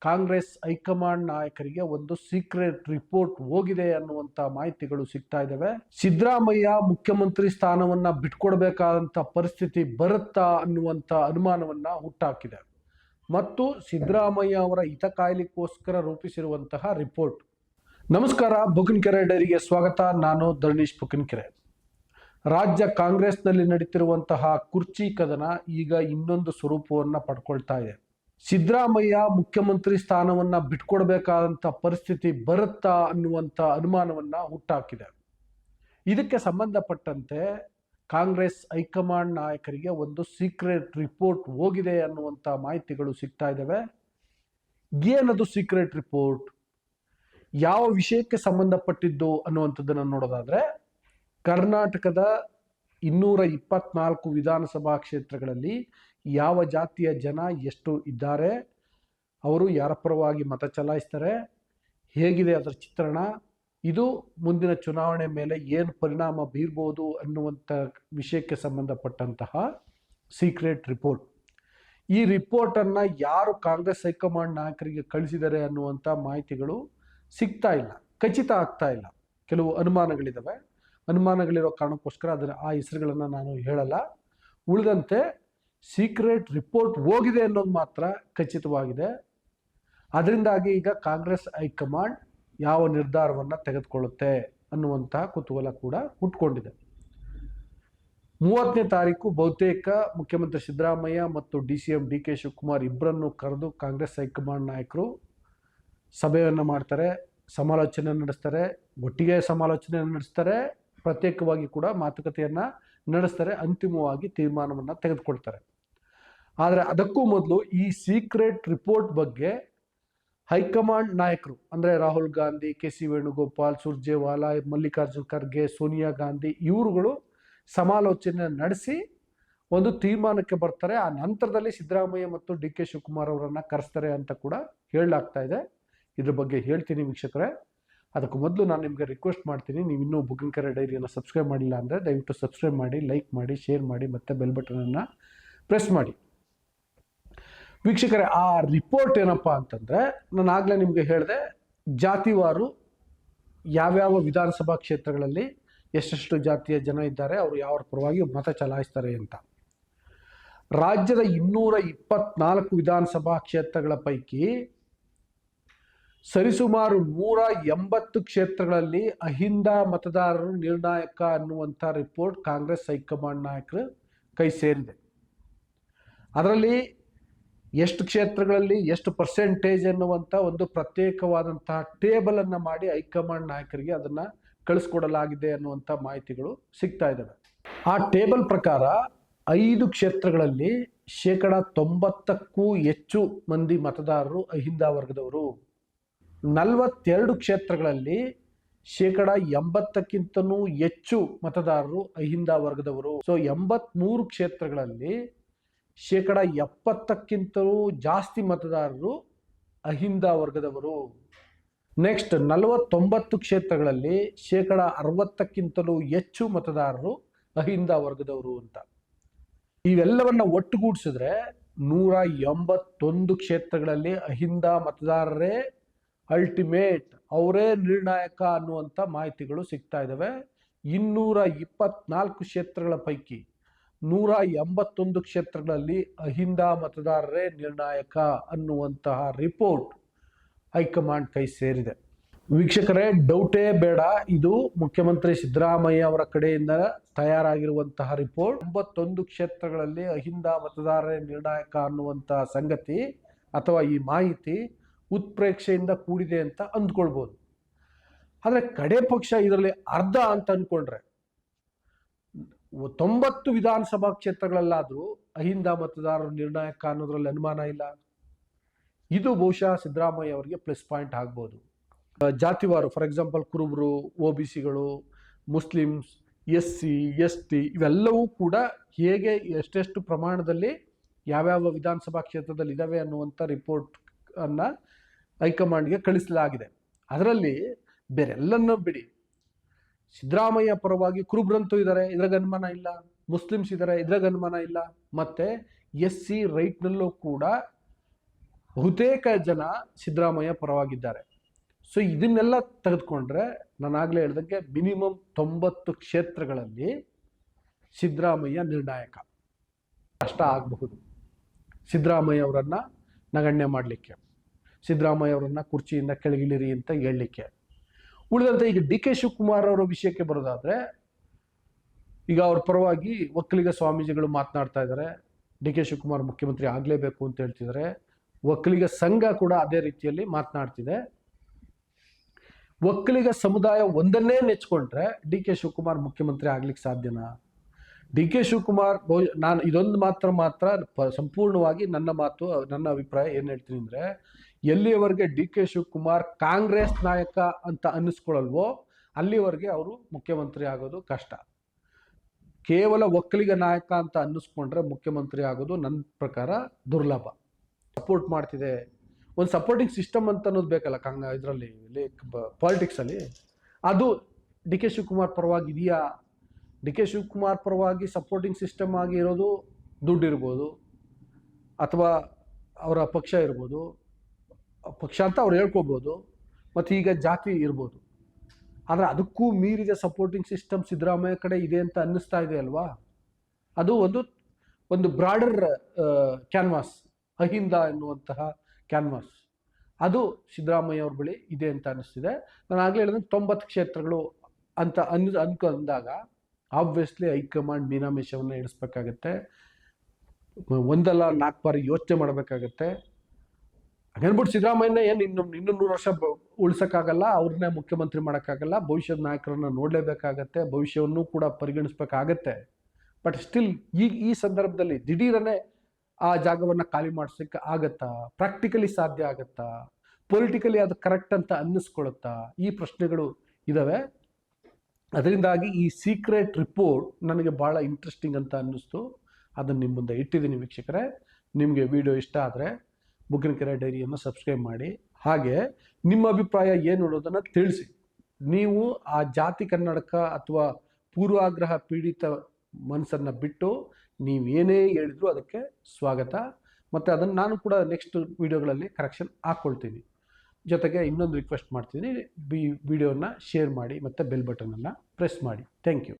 Congress high command ನಾಯಕರಿಗೆ ಒಂದು secret report ಹೋಗಿದೆ ಅನ್ನುವಂತ ಮಾಹಿತಿಗಳು ಸಿಗ್ತಾ ಇದ್ದಾವೆ ಸಿದ್ದರಾಮಯ್ಯ ಮುಖ್ಯಮಂತ್ರಿ ಸ್ಥಾನವನ್ನ ಬಿಟ್ಕೊಡ್ಬೇಕಾದಂಥ ಪರಿಸ್ಥಿತಿ ಬರುತ್ತಾ ಅನ್ನುವಂತ ಅನುಮಾನವನ್ನ ಹುಟ್ಟಾಕಿದೆ. ಮತ್ತು ಸಿದ್ದರಾಮಯ್ಯ ಅವರ ಹಿತ ಕಾಯ್ಲಿಕ್ಕೋಸ್ಕರ ರೂಪಿಸಿರುವಂತಹ ರಿಪೋರ್ಟ್. ನಮಸ್ಕಾರ, ಬುಕಿನ್ಕೆರೆ ಡೈರಿಗೆ ಸ್ವಾಗತ. ನಾನು ಧರಣೀಶ್ ಬುಕಿನ್ಕೆರೆ. ರಾಜ್ಯ ಕಾಂಗ್ರೆಸ್ನಲ್ಲಿ ನಡೀತಿರುವಂತಹ ಕುರ್ಚಿ ಕದನ ಈಗ ಇನ್ನೊಂದು ಸ್ವರೂಪವನ್ನು ಪಡ್ಕೊಳ್ತಾ ಇದೆ. ಸಿದ್ದರಾಮಯ್ಯ ಮುಖ್ಯಮಂತ್ರಿ ಸ್ಥಾನವನ್ನ ಬಿಟ್ಕೊಡ್ಬೇಕಾದಂಥ ಪರಿಸ್ಥಿತಿ ಬರುತ್ತಾ ಅನ್ನುವಂತ ಅನುಮಾನವನ್ನು ಹುಟ್ಟಾಕಿದೆ. ಇದಕ್ಕೆ ಸಂಬಂಧಪಟ್ಟಂತೆ ಕಾಂಗ್ರೆಸ್ ಹೈಕಮಾಂಡ್ ನಾಯಕರಿಗೆ ಒಂದು ಸೀಕ್ರೆಟ್ ರಿಪೋರ್ಟ್ ಹೋಗಿದೆ ಅನ್ನುವಂತ ಮಾಹಿತಿಗಳು ಸಿಗ್ತಾ ಇದ್ದಾವೆ ಏನದು ಸೀಕ್ರೆಟ್ ರಿಪೋರ್ಟ್? ಯಾವ ವಿಷಯಕ್ಕೆ ಸಂಬಂಧಪಟ್ಟಿದ್ದು ಅನ್ನುವಂಥದ್ದನ್ನು ನೋಡೋದಾದ್ರೆ, ಕರ್ನಾಟಕದ ಇನ್ನೂರ ಇಪ್ಪತ್ನಾಲ್ಕು ವಿಧಾನಸಭಾ ಕ್ಷೇತ್ರಗಳಲ್ಲಿ ಯಾವ ಜಾತಿಯ ಜನ ಎಷ್ಟು ಇದ್ದಾರೆ, ಅವರು ಯಾರ ಪರವಾಗಿ ಮತ ಚಲಾಯಿಸ್ತಾರೆ, ಹೇಗಿದೆ ಅದರ ಚಿತ್ರಣ, ಇದು ಮುಂದಿನ ಚುನಾವಣೆ ಮೇಲೆ ಏನು ಪರಿಣಾಮ ಬೀರ್ಬೋದು ಅನ್ನುವಂಥ ವಿಷಯಕ್ಕೆ ಸಂಬಂಧಪಟ್ಟಂತಹ ಸೀಕ್ರೆಟ್ ರಿಪೋರ್ಟ್. ಈ ರಿಪೋರ್ಟನ್ನು ಯಾರು ಕಾಂಗ್ರೆಸ್ ಹೈಕಮಾಂಡ್ ನಾಯಕರಿಗೆ ಕಳಿಸಿದ್ದಾರೆ ಅನ್ನುವಂಥ ಮಾಹಿತಿಗಳು ಸಿಗ್ತಾ ಇಲ್ಲ, ಖಚಿತ ಆಗ್ತಾ ಇಲ್ಲ. ಕೆಲವು ಅನುಮಾನಗಳಿದ್ದಾವೆ ಅನುಮಾನಗಳಿರೋ ಕಾರಣಕ್ಕೋಸ್ಕರ ಅದರ ಆ ಹೆಸರುಗಳನ್ನು ನಾನು ಹೇಳಲ್ಲ. ಉಳಿದಂತೆ ಸೀಕ್ರೆಟ್ ರಿಪೋರ್ಟ್ ಹೋಗಿದೆ ಅನ್ನೋದು ಮಾತ್ರ ಖಚಿತವಾಗಿದೆ. ಅದರಿಂದಾಗಿ ಈಗ ಕಾಂಗ್ರೆಸ್ ಹೈಕಮಾಂಡ್ ಯಾವ ನಿರ್ಧಾರವನ್ನು ತೆಗೆದುಕೊಳ್ಳುತ್ತೆ ಅನ್ನುವಂತಹ ಕುತೂಹಲ ಕೂಡ ಹುಟ್ಕೊಂಡಿದೆ. ಮೂವತ್ತನೇ ತಾರೀಕು ಬಹುತೇಕ ಮುಖ್ಯಮಂತ್ರಿ ಸಿದ್ದರಾಮಯ್ಯ ಮತ್ತು D C M D K Shivakumar ಇಬ್ಬರನ್ನು ಕರೆದು ಕಾಂಗ್ರೆಸ್ ಹೈಕಮಾಂಡ್ ನಾಯಕರು ಸಭೆಯನ್ನು ಮಾಡ್ತಾರೆ, ಸಮಾಲೋಚನೆ ನಡೆಸ್ತಾರೆ, ಒಟ್ಟಿಗೆ ಸಮಾಲೋಚನೆ ನಡೆಸ್ತಾರೆ. ಪ್ರತ್ಯೇಕವಾಗಿ ಕೂಡ ಮಾತುಕತೆಯನ್ನು ನಡೆಸ್ತಾರೆ, ಅಂತಿಮವಾಗಿ ತೀರ್ಮಾನವನ್ನು ತೆಗೆದುಕೊಳ್ತಾರೆ. ಆದರೆ ಅದಕ್ಕೂ ಮೊದಲು ಈ ಸೀಕ್ರೆಟ್ ರಿಪೋರ್ಟ್ ಬಗ್ಗೆ ಹೈಕಮಾಂಡ್ ನಾಯಕರು, ಅಂದರೆ ರಾಹುಲ್ ಗಾಂಧಿ, ಕೆ ಸಿ ವೇಣುಗೋಪಾಲ್, ಸುರ್ಜೇವಾಲಾ, ಮಲ್ಲಿಕಾರ್ಜುನ್ ಖರ್ಗೆ, ಸೋನಿಯಾ ಗಾಂಧಿ, ಇವರುಗಳು ಸಮಾಲೋಚನೆ ನಡೆಸಿ ಒಂದು ತೀರ್ಮಾನಕ್ಕೆ ಬರ್ತಾರೆ. ಆ ನಂತರದಲ್ಲಿ ಸಿದ್ದರಾಮಯ್ಯ ಮತ್ತು ಡಿ ಕೆ ಶಿವಕುಮಾರ್ ಅವರನ್ನು ಕರೆಸ್ತಾರೆ ಅಂತ ಕೂಡ ಹೇಳಲಾಗ್ತಾ ಇದೆ. ಇದ್ರ ಬಗ್ಗೆ ಹೇಳ್ತೀನಿ ವೀಕ್ಷಕರೇ. ಅದಕ್ಕೂ ಮೊದಲು ನಾನು ನಿಮಗೆ ರಿಕ್ವೆಸ್ಟ್ ಮಾಡ್ತೀನಿ, ನೀವು ಇನ್ನೂ ಬುಕಿಂಗ್ ಕರೆ ಡೈರಿಯನ್ನು ಸಬ್ಸ್ಕ್ರೈಬ್ ಮಾಡಿಲ್ಲ ಅಂದರೆ ದಯವಿಟ್ಟು ಸಬ್ಸ್ಕ್ರೈಬ್ ಮಾಡಿ ಲೈಕ್ ಮಾಡಿ ಶೇರ್ ಮಾಡಿ, ಮತ್ತು ಬೆಲ್ ಬಟನನ್ನು ಪ್ರೆಸ್ ಮಾಡಿ. ವೀಕ್ಷಕರೇ, ಆ ರಿಪೋರ್ಟ್ ಏನಪ್ಪ ಅಂತಂದರೆ, ನಾನು ಆಗಲೇ ನಿಮಗೆ ಹೇಳಿದೆ, ಜಾತಿವಾರು ಯಾವ್ಯಾವ ವಿಧಾನಸಭಾ ಕ್ಷೇತ್ರಗಳಲ್ಲಿ ಎಷ್ಟೆಷ್ಟು ಜಾತಿಯ ಜನ ಇದ್ದಾರೆ, ಅವರು ಯಾವ ಪರವಾಗಿ ಮತ ಚಲಾಯಿಸ್ತಾರೆ ಅಂತ. ರಾಜ್ಯದ ಇನ್ನೂರ ಇಪ್ಪತ್ನಾಲ್ಕು ವಿಧಾನಸಭಾ ಕ್ಷೇತ್ರಗಳ ಪೈಕಿ ಸರಿಸುಮಾರು ನೂರ ಎಂಬತ್ತು ಕ್ಷೇತ್ರಗಳಲ್ಲಿ ಅಹಿಂದ ಮತದಾರರು ನಿರ್ಣಾಯಕ ಅನ್ನುವಂಥ ರಿಪೋರ್ಟ್ ಕಾಂಗ್ರೆಸ್ ಹೈಕಮಾಂಡ್ ನಾಯಕರು ಕೈ ಸೇರಿದೆ. ಅದರಲ್ಲಿ ಎಷ್ಟು ಕ್ಷೇತ್ರಗಳಲ್ಲಿ ಎಷ್ಟು ಪರ್ಸೆಂಟೇಜ್ ಅನ್ನುವಂಥ ಒಂದು ಪ್ರತ್ಯೇಕವಾದಂತಹ ಟೇಬಲನ್ನು ಮಾಡಿ ಹೈಕಮಾಂಡ್ ನಾಯಕರಿಗೆ ಅದನ್ನು ಕಳಿಸ್ಕೊಡಲಾಗಿದೆ ಅನ್ನುವಂಥ ಮಾಹಿತಿಗಳು ಸಿಗ್ತಾ ಇದ್ದಾವೆ. ಆ ಟೇಬಲ್ ಪ್ರಕಾರ ಐದು ಕ್ಷೇತ್ರಗಳಲ್ಲಿ ಶೇಕಡ ತೊಂಬತ್ತಕ್ಕೂ ಹೆಚ್ಚು ಮಂದಿ ಮತದಾರರು ಅಹಿಂದ ವರ್ಗದವರು ನಲವತ್ತೆರಡು ಕ್ಷೇತ್ರಗಳಲ್ಲಿ ಶೇಕಡ ಎಂಬತ್ತಕ್ಕಿಂತನೂ ಹೆಚ್ಚು ಮತದಾರರು ಅಹಿಂದ ವರ್ಗದವರು. ಸೊ ಎಂಬತ್ಮೂರು ಕ್ಷೇತ್ರಗಳಲ್ಲಿ ಶೇಕಡ ಎಪ್ಪತ್ತಕ್ಕಿಂತಲೂ ಜಾಸ್ತಿ ಮತದಾರರು ಅಹಿಂದ ವರ್ಗದವರು. ನೆಕ್ಸ್ಟ್ ನಲವತ್ತೊಂಬತ್ತು ಕ್ಷೇತ್ರಗಳಲ್ಲಿ ಶೇಕಡ ಅರವತ್ತಕ್ಕಿಂತಲೂ ಹೆಚ್ಚು ಮತದಾರರು ಅಹಿಂದ ವರ್ಗದವರು ಅಂತ. ಇವೆಲ್ಲವನ್ನ ಒಟ್ಟುಗೂಡಿಸಿದ್ರೆ ನೂರ ಎಂಬತ್ತೊಂದು ಕ್ಷೇತ್ರಗಳಲ್ಲಿ ಅಹಿಂದ ಮತದಾರರೇ ಅಲ್ಟಿಮೇಟ್ ಅವರೇ ನಿರ್ಣಾಯಕ ಅನ್ನುವಂಥ ಮಾಹಿತಿಗಳು ಸಿಗ್ತಾ ಇದ್ದಾವೆ ಇನ್ನೂರ ಇಪ್ಪತ್ನಾಲ್ಕು ಕ್ಷೇತ್ರಗಳ ಪೈಕಿ ನೂರ ಎಂಬತ್ತೊಂದು ಕ್ಷೇತ್ರಗಳಲ್ಲಿ ಅಹಿಂದ ಮತದಾರರೇ ನಿರ್ಣಾಯಕ ಅನ್ನುವಂತಹ ರಿಪೋರ್ಟ್ ಹೈಕಮಾಂಡ್ ಕೈ ಸೇರಿದೆ. ವೀಕ್ಷಕರೇ ಡೌಟೇ ಬೇಡ. ಇದು ಮುಖ್ಯಮಂತ್ರಿ ಸಿದ್ದರಾಮಯ್ಯ ಅವರ ಕಡೆಯಿಂದ ತಯಾರಾಗಿರುವಂತಹ ರಿಪೋರ್ಟ್ ಒಂಬತ್ತೊಂದು ಕ್ಷೇತ್ರಗಳಲ್ಲಿ ಅಹಿಂದ ಮತದಾರರೇ ನಿರ್ಣಾಯಕ ಅನ್ನುವಂತಹ ಸಂಗತಿ ಅಥವಾ ಈ ಮಾಹಿತಿ ಉತ್ಪ್ರೇಕ್ಷೆಯಿಂದ ಕೂಡಿದೆ ಅಂತ ಅಂದ್ಕೊಳ್ಬೋದು. ಆದರೆ ಕಡೆ ಪಕ್ಷ ಇದರಲ್ಲಿ ಅರ್ಧ ಅಂತ ಅಂದ್ಕೊಂಡ್ರೆ ತೊಂಬತ್ತು ವಿಧಾನಸಭಾ ಕ್ಷೇತ್ರಗಳಲ್ಲಾದರೂ ಅಹಿಂದ ಮತದಾರರು ನಿರ್ಣಾಯಕ ಅನ್ನೋದ್ರಲ್ಲಿ ಅನುಮಾನ ಇಲ್ಲ. ಇದು ಬಹುಶಃ ಸಿದ್ದರಾಮಯ್ಯ ಅವರಿಗೆ ಪ್ಲಸ್ ಪಾಯಿಂಟ್ ಆಗ್ಬೋದು. ಜಾತಿವಾರು ಫಾರ್ ಎಕ್ಸಾಂಪಲ್ ಕುರುಬರು, O B ಸಿಗಳು, Muslims S C S T ಇವೆಲ್ಲವೂ ಕೂಡ ಹೇಗೆ ಎಷ್ಟೆಷ್ಟು ಪ್ರಮಾಣದಲ್ಲಿ ಯಾವ್ಯಾವ ವಿಧಾನಸಭಾ ಕ್ಷೇತ್ರದಲ್ಲಿ ಇದ್ದಾವೆ ಅನ್ನುವಂಥ ರಿಪೋರ್ಟ್ ಅನ್ನ ಹೈಕಮಾಂಡ್ಗೆ ಕಳಿಸಲಾಗಿದೆ. ಅದರಲ್ಲಿ ಬೇರೆಲ್ಲನ್ನೂ ಬಿಡಿ. ಸಿದ್ದರಾಮಯ್ಯ ಪರವಾಗಿ ಕುರುಬ್ರಂತೂ ಇದ್ದಾರೆ ಇದ್ರಾಗ ಅನುಮಾನ ಇಲ್ಲ. ಮುಸ್ಲಿಮ್ಸ್ ಇದ್ದಾರೆ ಇದ್ರಾಗ ಅನುಮಾನ ಇಲ್ಲ. ಮತ್ತೆ ಎಸ್ ಸಿ ರೈಟ್ನಲ್ಲೂ ಕೂಡ ಬಹುತೇಕ ಜನ ಸಿದ್ದರಾಮಯ್ಯ ಪರವಾಗಿದ್ದಾರೆ. ಸೊ, ಇದನ್ನೆಲ್ಲ ತೆಗೆದುಕೊಂಡ್ರೆ ನಾನು ಆಗಲೇ ಹೇಳ್ದಂಗೆ ಮಿನಿಮಮ್ ತೊಂಬತ್ತು ಕ್ಷೇತ್ರಗಳಲ್ಲಿ ಸಿದ್ದರಾಮಯ್ಯ ನಿರ್ಣಾಯಕ. ಕಷ್ಟ ಆಗಬಹುದು. ಸಿದ್ದರಾಮಯ್ಯ ಅವರನ್ನು ನಗಣ್ಯ ಮಾಡಲಿಕ್ಕೆ. ಸಿದ್ದರಾಮಯ್ಯ ಅವರನ್ನು ಕುರ್ಚಿಯಿಂದ ಕೆಳಗಿಳಿರಿ ಅಂತ ಹೇಳಲಿಕ್ಕೆ ಉಳಿದಂತೆ ಈಗ ಡಿ ಕೆ ಶಿವಕುಮಾರ್ ಅವರ ವಿಷಯಕ್ಕೆ ಬರೋದಾದರೆ, ಈಗ ಅವ್ರ ಪರವಾಗಿ ಒಕ್ಕಲಿಗ ಸ್ವಾಮೀಜಿಗಳು ಮಾತನಾಡ್ತಾ ಇದ್ದಾರೆ. ಡಿ ಕೆ ಶಿವಕುಮಾರ್ ಮುಖ್ಯಮಂತ್ರಿ ಆಗಲೇಬೇಕು ಅಂತ ಹೇಳ್ತಿದ್ದಾರೆ. ಒಕ್ಕಲಿಗ ಸಂಘ ಕೂಡ ಅದೇ ರೀತಿಯಲ್ಲಿ ಮಾತನಾಡ್ತಿದೆ. ಒಕ್ಕಲಿಗ ಸಮುದಾಯ ಒಂದನ್ನೇ ನೆಚ್ಕೊಂಡ್ರೆ ಡಿ ಕೆ ಶಿವಕುಮಾರ್ ಮುಖ್ಯಮಂತ್ರಿ ಆಗ್ಲಿಕ್ಕೆ ಸಾಧ್ಯನಾ? ಡಿ ಕೆ ಶಿವಕುಮಾರ್ ಬಹು- ನಾನು ಇದೊಂದು ಮಾತ್ರ ಮಾತ್ರ ಸಂಪೂರ್ಣವಾಗಿ ನನ್ನ ಮಾತು, ನನ್ನ ಅಭಿಪ್ರಾಯ ಏನು ಹೇಳ್ತೀನಿ ಅಂದರೆ, ಎಲ್ಲಿಯವರೆಗೆ ಡಿ ಕೆ ಶಿವಕುಮಾರ್ ಕಾಂಗ್ರೆಸ್ ನಾಯಕ ಅಂತ ಅನ್ನಿಸ್ಕೊಳ್ಳಲ್ವೋ ಅಲ್ಲಿವರೆಗೆ ಅವರು ಮುಖ್ಯಮಂತ್ರಿ ಆಗೋದು ಕಷ್ಟ. ಕೇವಲ ಒಕ್ಕಲಿಗ ನಾಯಕ ಅಂತ ಅನ್ನಿಸ್ಕೊಂಡ್ರೆ ಮುಖ್ಯಮಂತ್ರಿ ಆಗೋದು ನನ್ನ ಪ್ರಕಾರ ದುರ್ಲಭ. ಸಪೋರ್ಟ್ ಮಾಡ್ತಿದೆ. ಒಂದು ಸಪೋರ್ಟಿಂಗ್ ಸಿಸ್ಟಮ್ ಅಂತ ಅನ್ನೋದು ಬೇಕಲ್ಲ ಕಾಂಗ್ ಇದರಲ್ಲಿ ಪಾಲಿಟಿಕ್ಸಲ್ಲಿ. ಅದು ಡಿ ಕೆ ಶಿವಕುಮಾರ್ ಪರವಾಗಿ ಇದೆಯಾ ಡಿ ಕೆ ಶಿವಕುಮಾರ್ ಪರವಾಗಿ ಸಪೋರ್ಟಿಂಗ್ ಸಿಸ್ಟಮ್ ಆಗಿ ಇರೋದು ದುಡ್ಡಿರ್ಬೋದು ಅಥವಾ ಅವರ ಪಕ್ಷ ಇರ್ಬೋದು. ಪಕ್ಷ ಅಂತ ಅವ್ರು ಹೇಳ್ಕೊಬೋದು. ಮತ್ತು ಈಗ ಜಾತಿ ಇರ್ಬೋದು. ಆದರೆ ಅದಕ್ಕೂ ಮೀರಿದ ಸಪೋರ್ಟಿಂಗ್ ಸಿಸ್ಟಮ್ ಸಿದ್ದರಾಮಯ್ಯ ಕಡೆ ಇದೆ ಅಂತ ಅನ್ನಿಸ್ತಾ ಇದೆ ಅಲ್ವಾ? ಅದು ಒಂದು ಒಂದು ಬ್ರಾಡರ್ ಕ್ಯಾನ್ವಾಸ್, ಅಹಿಂದ ಎನ್ನುವಂತಹ ಕ್ಯಾನ್ವಾಸ್. ಅದು ಸಿದ್ದರಾಮಯ್ಯ ಅವ್ರ ಬಳಿ ಇದೆ ಅಂತ ಅನ್ನಿಸ್ತಿದೆ. ನಾನು ಆಗಲೇ ಹೇಳಿದ್ರೆ ತೊಂಬತ್ತು ಕ್ಷೇತ್ರಗಳು ಅಂತ ಅನ್ ಅನ್ಕೊಂಡಾಗ ಆಬ್ವಿಯಸ್ಲಿ ಹೈಕಮಾಂಡ್ ಮೀನಾಮೇಷವನ್ನು ಇಡಿಸ್ಬೇಕಾಗತ್ತೆ ಒಂದಲ್ಲ ನಾಲ್ಕು ಬಾರಿ ಯೋಚನೆ ಮಾಡಬೇಕಾಗತ್ತೆ ಹಂಗನ್ಬಿಟ್ಟು ಸಿದ್ದರಾಮಯ್ಯನ ಏನು ಇನ್ನು ಇನ್ನೂ ನೂರು ವರ್ಷ ಉಳಿಸೋಕ್ಕಾಗಲ್ಲ ಅವ್ರನ್ನೇ ಮುಖ್ಯಮಂತ್ರಿ ಮಾಡೋಕ್ಕಾಗಲ್ಲ ಭವಿಷ್ಯದ ನಾಯಕರನ್ನು ನೋಡಲೇಬೇಕಾಗತ್ತೆ ಭವಿಷ್ಯವನ್ನು ಕೂಡ ಪರಿಗಣಿಸ್ಬೇಕಾಗತ್ತೆ ಬಟ್ ಸ್ಟಿಲ್ ಈಗ ಈ ಸಂದರ್ಭದಲ್ಲಿ ದಿಢೀರನೆ ಆ ಜಾಗವನ್ನು ಖಾಲಿ ಮಾಡಿಸೋಕ್ಕೆ ಆಗತ್ತಾ ಪ್ರಾಕ್ಟಿಕಲಿ ಸಾಧ್ಯ ಆಗತ್ತಾ ಪೊಲಿಟಿಕಲಿ ಅದು ಕರೆಕ್ಟ್ ಅಂತ ಅನ್ನಿಸ್ಕೊಳುತ್ತಾ ಈ ಪ್ರಶ್ನೆಗಳು ಇದ್ದಾವೆ ಅದರಿಂದಾಗಿ ಈ ಸೀಕ್ರೆಟ್ ರಿಪೋರ್ಟ್ ನನಗೆ ಭಾಳ ಇಂಟ್ರೆಸ್ಟಿಂಗ್ ಅಂತ ಅನ್ನಿಸ್ತು. ಅದನ್ನು ನಿಮ್ಮ ಮುಂದೆ ಇಟ್ಟಿದ್ದೀನಿ ವೀಕ್ಷಕರೇ. ನಿಮಗೆ ವಿಡಿಯೋ ಇಷ್ಟ ಆದರೆ ಕೆರೆ ಡೈರಿಯನ್ನು ಸಬ್ಸ್ಕ್ರೈಬ್ ಮಾಡಿ. ಹಾಗೆ ನಿಮ್ಮ ಅಭಿಪ್ರಾಯ ಏನು ಅನ್ನೋದನ್ನು ತಿಳಿಸಿ. ನೀವು ಆ ಜಾತಿ ಕನ್ನಡಕ ಅಥವಾ ಪೂರ್ವಾಗ್ರಹ ಪೀಡಿತ ಮನಸ್ಸನ್ನು ಬಿಟ್ಟು ನೀವೇನೇ ಹೇಳಿದ್ರು ಅದಕ್ಕೆ ಸ್ವಾಗತ. ಮತ್ತು ಅದನ್ನು ನಾನು ಕೂಡ ನೆಕ್ಸ್ಟ್ ವಿಡಿಯೋಗಳಲ್ಲಿ ಕರೆಕ್ಷನ್ ಹಾಕ್ಕೊಳ್ತೀನಿ ಜೊತೆಗೆ ಇನ್ನೊಂದು ರಿಕ್ವೆಸ್ಟ್ ಮಾಡ್ತೀನಿ ಬಿ ವಿಡಿಯೋನ ಶೇರ್ ಮಾಡಿ ಮತ್ತು ಬೆಲ್ ಬಟನನ್ನು ಪ್ರೆಸ್ ಮಾಡಿ. Thank you